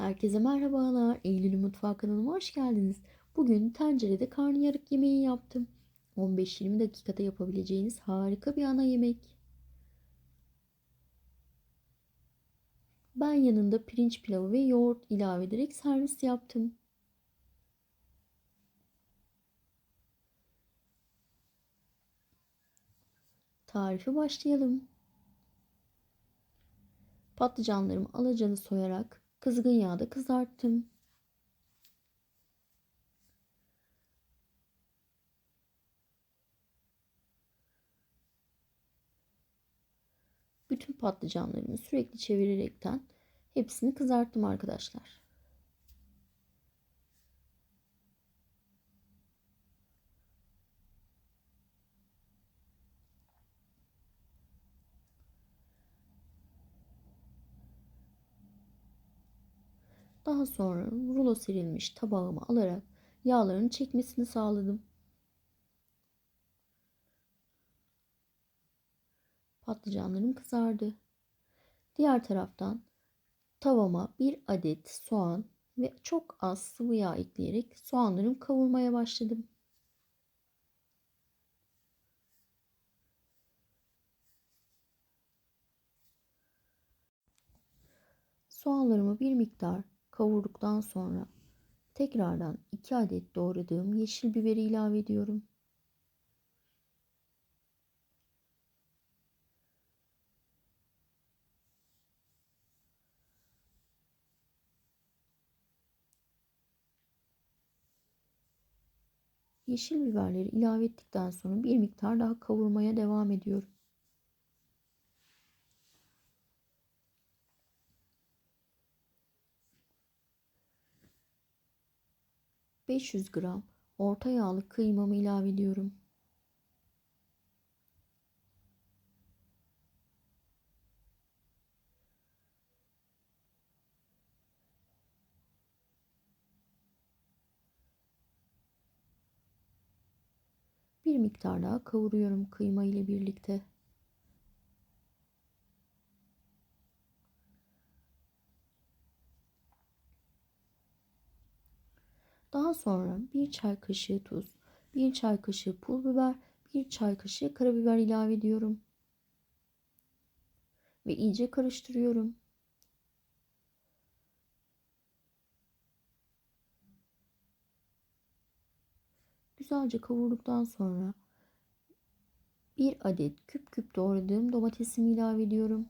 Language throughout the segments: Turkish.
Herkese merhabalar. Eylül Mutfağı kanalıma hoş geldiniz. Bugün tencerede karnıyarık yemeği yaptım. 15-20 dakikada yapabileceğiniz harika bir ana yemek. Ben yanında pirinç pilavı ve yoğurt ilave ederek servis yaptım. Tarife başlayalım. Patlıcanlarımı alacanı soyarak kızgın yağda kızarttım. Bütün patlıcanlarımı sürekli çevirerekten hepsini kızarttım arkadaşlar. Daha sonra rulo serilmiş tabağıma alarak yağların çekmesini sağladım. Patlıcanlarım kızardı. Diğer taraftan tavama bir adet soğan ve çok az sıvı yağ ekleyerek soğanlarımı kavurmaya başladım. Soğanlarımı bir miktar kavurduktan sonra tekrardan 2 adet doğradığım yeşil biberi ilave ediyorum. Yeşil biberleri ilave ettikten sonra bir miktar daha kavurmaya devam ediyorum. 500 gram orta yağlı kıymamı ilave ediyorum. Bir miktar daha kavuruyorum kıyma ile birlikte. Daha sonra bir çay kaşığı tuz, bir çay kaşığı pul biber, bir çay kaşığı karabiber ilave ediyorum. Ve iyice karıştırıyorum. Güzelce kavurduktan sonra bir adet küp küp doğradığım domatesimi ilave ediyorum.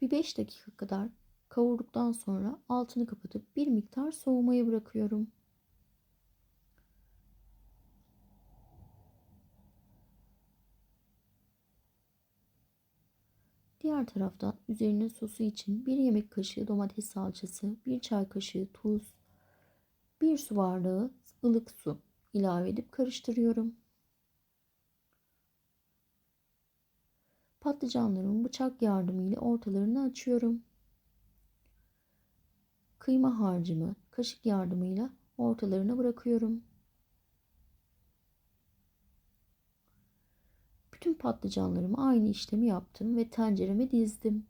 Bir 5 dakika kadar kavurduktan sonra altını kapatıp bir miktar soğumaya bırakıyorum. Diğer taraftan üzerine sosu için bir yemek kaşığı domates salçası, bir çay kaşığı tuz, bir su bardağı ılık su ilave edip karıştırıyorum. Patlıcanlarımı bıçak yardımıyla ortalarını açıyorum. Kıyma harcımı kaşık yardımıyla ortalarına bırakıyorum. Bütün patlıcanlarımı aynı işlemi yaptım ve tencereme dizdim.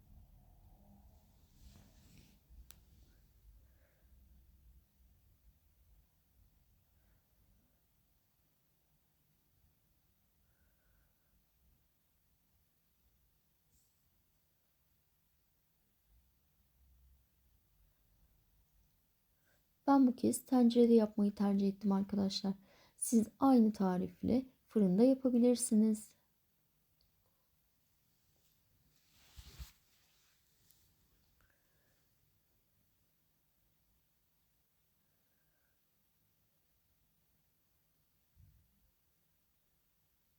Ben bu kez tencerede yapmayı tercih ettim arkadaşlar. Siz aynı tarifle fırında yapabilirsiniz.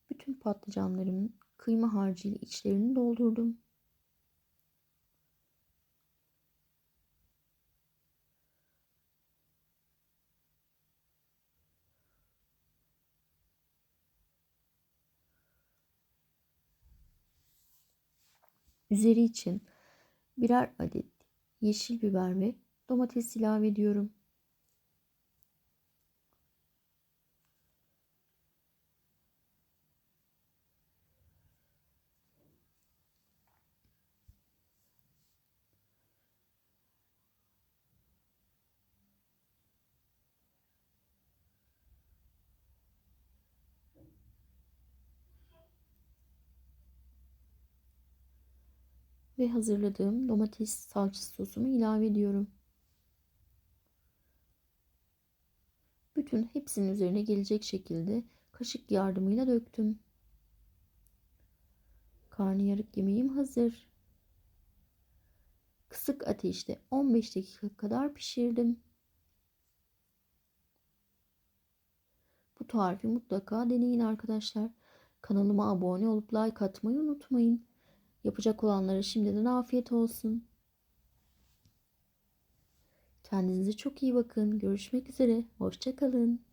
Bütün patlıcanlarımın kıyma harcıyla içlerini doldurdum. Üzeri için birer adet yeşil biber ve domates ilave ediyorum. Ve hazırladığım domates salçası sosumu ilave ediyorum. Bütün hepsinin üzerine gelecek şekilde kaşık yardımıyla döktüm. Karnıyarık yemeğim hazır. Kısık ateşte 15 dakika kadar pişirdim. Bu tarifi mutlaka deneyin arkadaşlar. Kanalıma abone olup like atmayı unutmayın. Yapacak olanlara şimdiden afiyet olsun. Kendinize çok iyi bakın. Görüşmek üzere. Hoşçakalın.